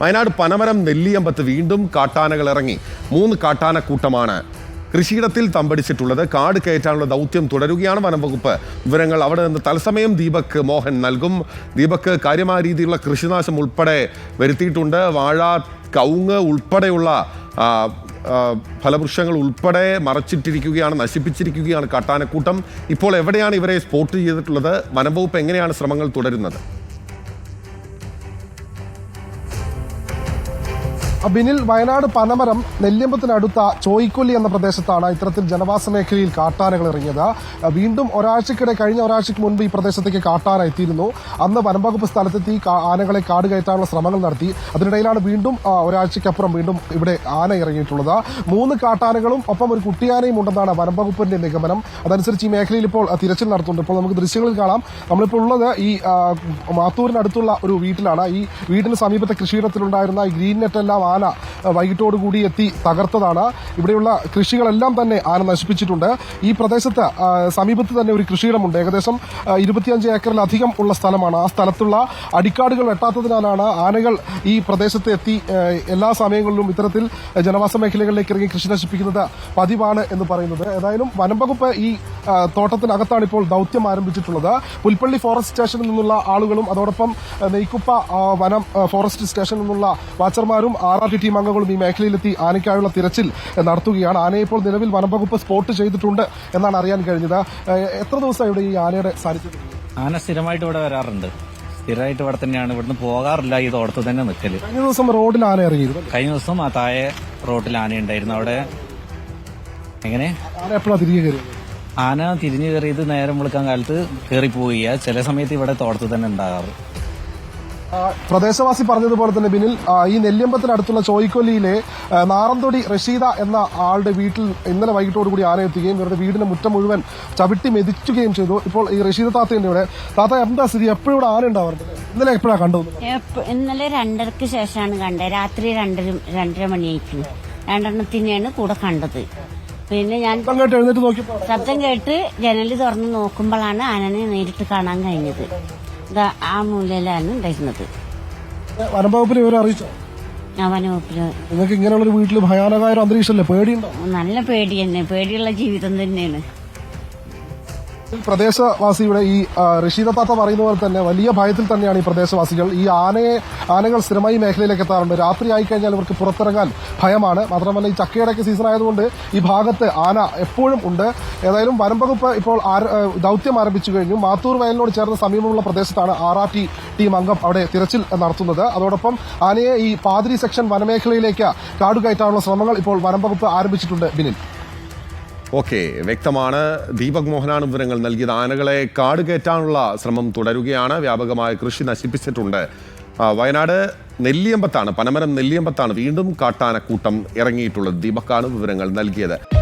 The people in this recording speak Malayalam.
വയനാട് പനമരം നെല്ലിയമ്പത്ത് വീണ്ടും കാട്ടാനകൾ ഇറങ്ങി മൂന്ന് കാട്ടാന കൂട്ടമാണ് കൃഷിയിടത്തിൽ തമ്പടിച്ചിട്ടുള്ളത്. കാട് കയറ്റാനുള്ള ദൗത്യം തുടരുകയാണ് വനം വകുപ്പ് വിവരങ്ങൾ അവിടെ നിന്ന് തത്സമയം ദീപക് മോഹൻ നൽകും. ദീപക് കാര്യമായ രീതിയിലുള്ള കൃഷിനാശം ഉൾപ്പെടെ വരുത്തിയിട്ടുണ്ട്. വാഴ കവുങ്ങ് ഉൾപ്പെടെയുള്ള ഫലവൃക്ഷങ്ങൾ ഉൾപ്പെടെ മറച്ചിട്ടിരിക്കുകയാണ് നശിപ്പിച്ചിരിക്കുകയാണ് കാട്ടാനക്കൂട്ടം. ഇപ്പോൾ എവിടെയാണ് ഇവരെ സ്പോട്ട് ചെയ്തിട്ടുള്ളത്? വനംവകുപ്പ് എങ്ങനെയാണ് ശ്രമങ്ങൾ തുടരുന്നത്? ബിനിൽ വയനാട് പനമരം നെല്ലിയമ്പത്തിനടുത്ത ചോയ്ക്കൊല്ലി എന്ന പ്രദേശത്താണ് ഇത്തരത്തിൽ ജനവാസ മേഖലയിൽ കാട്ടാനകൾ ഇറങ്ങിയത്. വീണ്ടും ഒരാഴ്ചക്കിടെ കഴിഞ്ഞ ഒരാഴ്ചയ്ക്ക് മുൻപ് ഈ പ്രദേശത്തേക്ക് കാട്ടാന എത്തിയിരുന്നു. അന്ന് വനംവകുപ്പ് സ്ഥലത്തെത്തി ആനകളെ കാട് കയറ്റാനുള്ള ശ്രമങ്ങൾ നടത്തി. അതിനിടയിലാണ് വീണ്ടും ഒരാഴ്ചയ്ക്കപ്പുറം വീണ്ടും ഇവിടെ ആന ഇറങ്ങിയിട്ടുള്ളത്. മൂന്ന് കാട്ടാനകളും ഒപ്പം ഒരു കുട്ടിയാനയും ഉണ്ടെന്നാണ് വനംവകുപ്പിന്റെ നിഗമനം. അതനുസരിച്ച് ഈ മേഖലയിൽ ഇപ്പോൾ തിരച്ചിൽ നടത്തുന്നുണ്ട്. ഇപ്പോൾ നമുക്ക് ദൃശ്യങ്ങളിൽ കാണാം. നമ്മളിപ്പോൾ ഉള്ളത് ഈ മാത്തൂരിനടുത്തുള്ള ഒരു വീട്ടിലാണ്. ഈ വീടിന് സമീപത്തെ കൃഷിയിടത്തിലുണ്ടായിരുന്ന ഈ ഗ്രീൻ നെറ്റ് എല്ലാം ആന വൈകിട്ടോടുകൂടി എത്തി തകർത്തതാണ്. ഇവിടെയുള്ള കൃഷികളെല്ലാം തന്നെ ആന നശിപ്പിച്ചിട്ടുണ്ട്. ഈ പ്രദേശത്ത് സമീപത്ത് തന്നെ ഒരു കൃഷിയിടമുണ്ട്. ഏകദേശം ഇരുപത്തിയഞ്ച് ഏക്കറിലധികം ഉള്ള സ്ഥലമാണ്. ആ സ്ഥലത്തുള്ള അടിക്കാടുകൾ വെട്ടാത്തതിനാലാണ് ആനകൾ ഈ പ്രദേശത്ത് എത്തി എല്ലാ സമയങ്ങളിലും ഇത്തരത്തിൽ ജനവാസ മേഖലകളിലേക്ക് ഇറങ്ങി കൃഷി നശിപ്പിക്കുന്നത് പതിവാണ് എന്ന് പറയുന്നത്. ഏതായാലും വനം വകുപ്പ് ഈ തോട്ടത്തിനകത്താണ് ഇപ്പോൾ ദൗത്യം ആരംഭിച്ചിട്ടുള്ളത്. പുൽപ്പള്ളി ഫോറസ്റ്റ് സ്റ്റേഷനിൽ നിന്നുള്ള ആളുകളും അതോടൊപ്പം നെയ്ക്കുപ്പ വനം ഫോറസ്റ്റ് സ്റ്റേഷനിൽ നിന്നുള്ള വാച്ചർമാരും ആർ ആർ ടി ടീം അംഗങ്ങളും ഈ മേഖലയിലെത്തി ആനയ്ക്കായുള്ള തിരച്ചിൽ നടത്തുകയാണ്. ആനയെ ഇപ്പോൾ നിലവിൽ വനംവകുപ്പ് സ്പോട്ട് ചെയ്തിട്ടുണ്ട് എന്നാണ് അറിയാൻ കഴിഞ്ഞത്. എത്ര ദിവസമായി ഇവിടെ ഈ ആനയുടെ സാന്നിധ്യം? ആന സ്ഥിരമായിട്ട് ഇവിടെ വരാറുണ്ട്. സ്ഥിരമായിട്ട് ഇവിടെ തന്നെയാണ്. ഇവിടുന്ന് പോകാറില്ല. ഈ തോട്ടത്ത് തന്നെ നിൽക്കൽ കഴിഞ്ഞ ദിവസം റോഡിൽ ആന ഇറങ്ങിയിരുന്നു കഴിഞ്ഞ ദിവസം ആ താഴെ റോഡിൽ ആന ഉണ്ടായിരുന്നു. അവിടെ എങ്ങനെ? ആന എപ്പോഴാണ് തിരികെ കയറിയത്? ആന തിരിഞ്ഞു കയറിയത് നേരം വിളിക്കാൻ കാലത്ത് കയറി പോവുക ചില സമയത്ത് ഇവിടെ തോട്ടത്ത് തന്നെ ഉണ്ടാകാറ്. പ്രദേശവാസി പറഞ്ഞതുപോലെ തന്നെ ബിനിൽ ഈ നെല്ലിയമ്പത്തിനടുത്തുള്ള ചോയ്ക്കൊല്ലിയിലെ നാറന്തൊടി റഷീദ എന്ന ആളുടെ വീട്ടിൽ ഇന്നലെ വൈകിട്ടോടുകൂടി ആന എത്തുകയും ഇവരുടെ വീടിന്റെ മുറ്റം മുഴുവൻ ചവിട്ടി മെതിക്കുകയും ചെയ്തു. ഇപ്പോൾ ഈ റഷീദ താത്തയുണ്ട് ഇവിടെ. താത്ത എന്താ സ്ഥിതി? എപ്പോഴും ഇവിടെ ആന ഉണ്ടാവാറുണ്ട്? ഇന്നലെ എപ്പോഴാണ് കണ്ടു ഇന്നലെ രണ്ടരക്ക് ശേഷമാണ് കണ്ടത്. രാത്രി രണ്ടര രണ്ടര മണിയായിരിക്കും രണ്ടെണ്ണത്തിനെയാണ് കൂടെ കണ്ടത്. പിന്നെ ഞാൻ ശബ്ദം കേട്ട് ജനൽ തുറന്ന് നോക്കുമ്പോഴാണ് ആനനെ നേരിട്ട് കാണാൻ കഴിഞ്ഞത്. ആ മൂലയിലാണ് ഉണ്ടായിരുന്നത്. വനംവകുപ്പിനെ ഇവരെ അറിയിച്ചോ? ആ വനവകുപ്പിൽ നിങ്ങൾക്ക് ഇങ്ങനെയുള്ളൊരു വീട്ടിൽ ഭയാനകമായ ഒരു അന്തരീക്ഷമല്ലേ? പേടിയുണ്ടോ? നല്ല പേടി തന്നെ. പേടിയുള്ള ജീവിതം തന്നെയാണ്. പ്രദേശവാസിയുടെ ഈ റഷീദ താത്ത പറയുന്ന പോലെ തന്നെ വലിയ ഭയത്തിൽ തന്നെയാണ് ഈ പ്രദേശവാസികൾ. ഈ ആനയെ ആനകൾ സ്ഥിരമായി മേഖലയിലേക്ക് എത്താറുണ്ട്. രാത്രി ആയിക്കഴിഞ്ഞാൽ ഇവർക്ക് പുറത്തിറങ്ങാൻ ഭയമാണ്. മാത്രമല്ല ഈ ചക്കയടയ്ക്ക് സീസൺ ആയതുകൊണ്ട് ഈ ഭാഗത്ത് ആന എപ്പോഴും ഉണ്ട്. ഏതായാലും വനം വകുപ്പ് ഇപ്പോൾ ദൗത്യം ആരംഭിച്ചു കഴിഞ്ഞു. മാത്തൂർ വയലിനോട് ചേർന്ന സമീപമുള്ള പ്രദേശത്താണ് ആർ ആർ ടി ടീം അംഗം അവിടെ തിരച്ചിൽ നടത്തുന്നത്. അതോടൊപ്പം ആനയെ ഈ പാതിരി സെക്ഷൻ വനമേഖലയിലേക്ക് കാടുകയറ്റാനുള്ള ശ്രമങ്ങൾ ഇപ്പോൾ വനം വകുപ്പ് ആരംഭിച്ചിട്ടുണ്ട്. ബിനിൽ ഓക്കെ വ്യക്തമാണ്. ദീപക് മോഹനാണ് വിവരങ്ങൾ നൽകിയത്. ആനകളെ കാട് കയറ്റാനുള്ള ശ്രമം തുടരുകയാണ്. വ്യാപകമായ കൃഷി നശിപ്പിച്ചിട്ടുണ്ട്. വയനാട് നെല്ലിയമ്പത്താണ് പനമരം നെല്ലിയമ്പത്താണ് വീണ്ടും കാട്ടാനക്കൂട്ടം ഇറങ്ങിയിട്ടുള്ളത്. ദീപക്കാണ് വിവരങ്ങൾ നൽകിയത്.